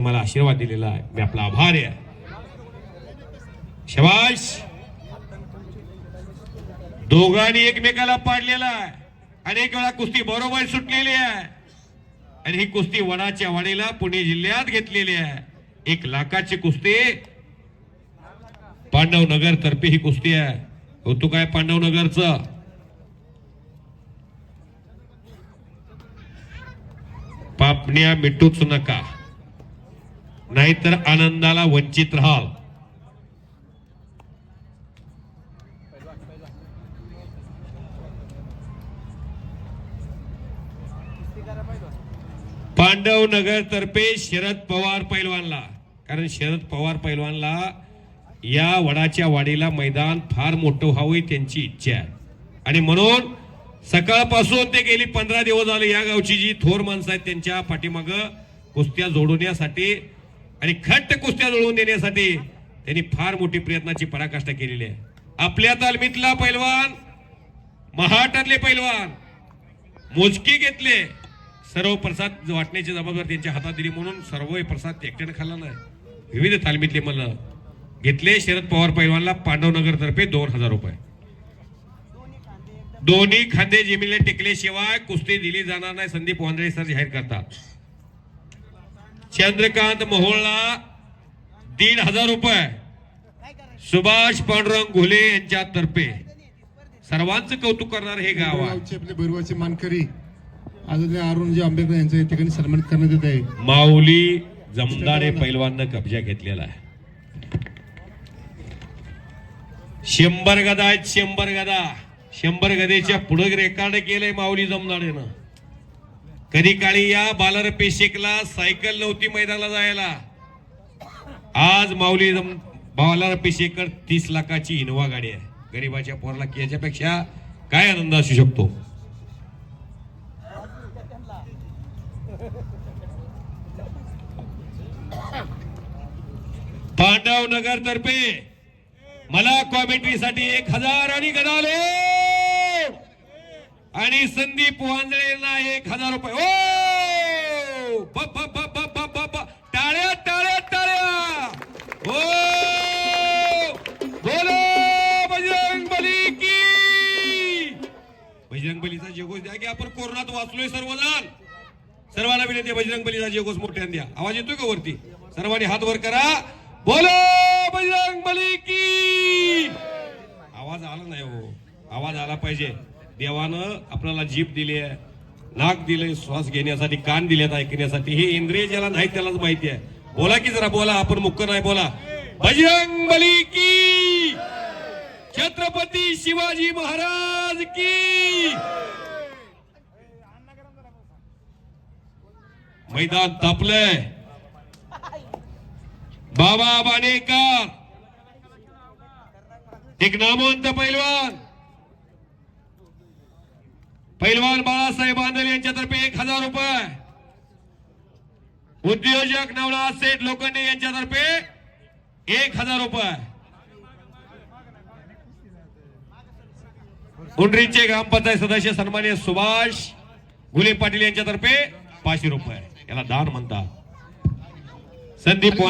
मला आशीर्वाद दिलेला आहे. मी आपला आभारी आहे. शबाश दोघांनी एकमेकाला पाडलेला आहे. अनेक वेळा कुस्ती बरोबर सुटलेली आहे. आणि ही कुस्ती वडाच्या वाडीला पुणे जिल्ह्यात घेतलेली आहे. एक लाखाची कुस्ती. पांडव नगर तर्फे ही कुस्ती आहे. कौतुक काय पांडव नगरचं पापण्या मिटूच नका. नाहीतर आनंदाला वंचित राहाल. पांडव नगर तर्फे शरद पवार पैलवानला. कारण शरद पवार पैलवानला या वडाच्या वाडीला मैदान फार मोठं व्हावं त्यांची इच्छा आहे. आणि म्हणून सकाळपासून ते गेली पंधरा दिवस झाले या गावची जी थोर माणसं आहेत त्यांच्या पाठीमाग कुस्त्या जोडवण्यासाठी आणि खट्ट कुस्त्या जुळवून देण्यासाठी त्यांनी फार मोठी प्रयत्नाची पराकाष्ठा केलेली आहे. आपल्या तालमीतला पैलवान महाटातले पैलवान मोजके घेतले. सर्व प्रसाद वाटण्याची जबाबदारी त्यांच्या हातात दिली म्हणून सर्व प्रसाद एकट्याने खाल्ला नाही. विविध तालमीतले मला घेतले. शरद पवार पैलवानला पांडवनगर तर्फे दोन हजार रुपये. दोन्ही खांदे जमिनीला टेकल्याशिवाय कुस्ती दिली जाणार नाही संदीप वांद्रे सर जाहीर करतात. चंद्रकांत मोहोळला दीड हजार रुपये. सुभाष पांडुरंग घोले यांच्या तर्फे सर्वांचं कौतुक करणार हे गाव आहे. आपले भैरवाचे मानकरी अरुणजी आंबेडकर यांचं या ठिकाणी सन्मानित करण्यात येत आहे. माऊली जमदाडे पैलवाननं कब्जा घेतलेला आहे. शंभर गदा आहेत शंभर गदा. शंभर गदेच्या पुढे रेकॉर्ड केलंय माऊली जमदाडेनं कधी काळी या बालर पेशेकला सायकल नव्हती मैदानाला जायला. आज माऊली जम बालर पेशेकर तीस लाखाची इनोवा गाडी आहे. गरीबाच्या पोराला की याच्यापेक्षा काय आनंद असू शकतो? पांडव नगर तर्फे मला कॉमेंट्रीसाठी एक हजार आणि गदाले आणि संदीप वांजळेंना एक हजार रुपये. ओ! टाळ्या टाळ्या टाळ्या. हो! बोलो बजरंग बली की. बजरंग बलीचा जेगोस द्या की आपण कोरोनात वाचलोय सर्वजण. सर्वांना विनंती बजरंग बलीचा जेगोस मोठ्याने द्या. आवाज येतोय का वरती? सर्वांनी हात वर करा. बोलो बजरंग बली की. आवाज आला नाही हो. आवाज आला पाहिजे. देवानं आपल्याला जीभ दिली आहे नाक दिले श्वास घेण्यासाठी कान दिलेत ऐकण्यासाठी. हे इंद्रिय ज्याला नाही त्यालाच माहिती आहे. बोला की जरा बोला आपण मुक्क नाही बोला. बजरंग बली की! छत्रपती शिवाजी महाराज की! मैदान तापलंय. बाबा बाणेकर. एक नामवंत पैलवान. पैलवान बाळासाहेब आंदल यांच्यातर्फे एक हजार रुपये. उद्योजक नवनाथ सेठ लोखंडे यांच्यातर्फे एक हजार रुपये. उंडरीचे ग्रामपंचायत सदस्य सन्मान्य सुभाष गुले पाटील यांच्यातर्फे पाचशे रुपये. याला दान म्हणतात. संदीप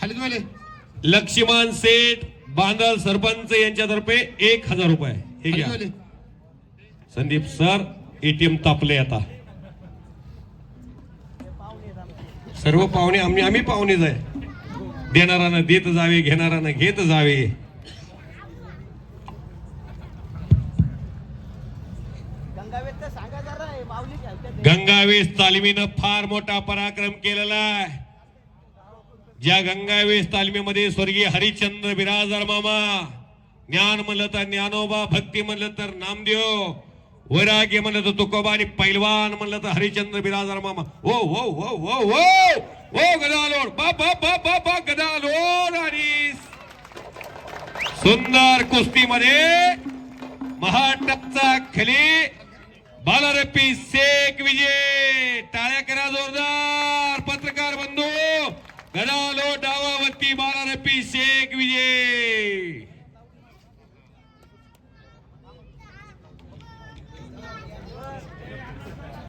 खालीदवाले लक्ष्मण सेठ बांदल सरपंच यांच्यातर्फे एक हजार रुपये. हे घ्या. संदीप सर एटीएम तापले आता. सर्व पाहुणे आम्ही आम्ही पाहुणेच आहे. देणारानं देत जावे घेणारानं घेत जावे. गंगावेश तालमीनं फार मोठा पराक्रम केलेला आहे. ज्या गंगावेश तालमीमध्ये स्वर्गीय हरिश्चंद्र बिराजर मामा ज्ञान म्हणलं तर ज्ञानोबा भक्ती म्हणलं तर नामदेव वैराग्य म्हणलं तर तुकोबा आणि पैलवान म्हणलं तर हरिचंद्र बिराजार मामा. ओ हो हो हो हो हो गदालोड. बा बा बा बा आणि सुंदर कुस्तीमध्ये महाटपचा खली बालारपी शेख विजय. टाळ्या करा जोरदार पत्रकार बंधू. गदालोड डावावती बालारपी शेख विजय.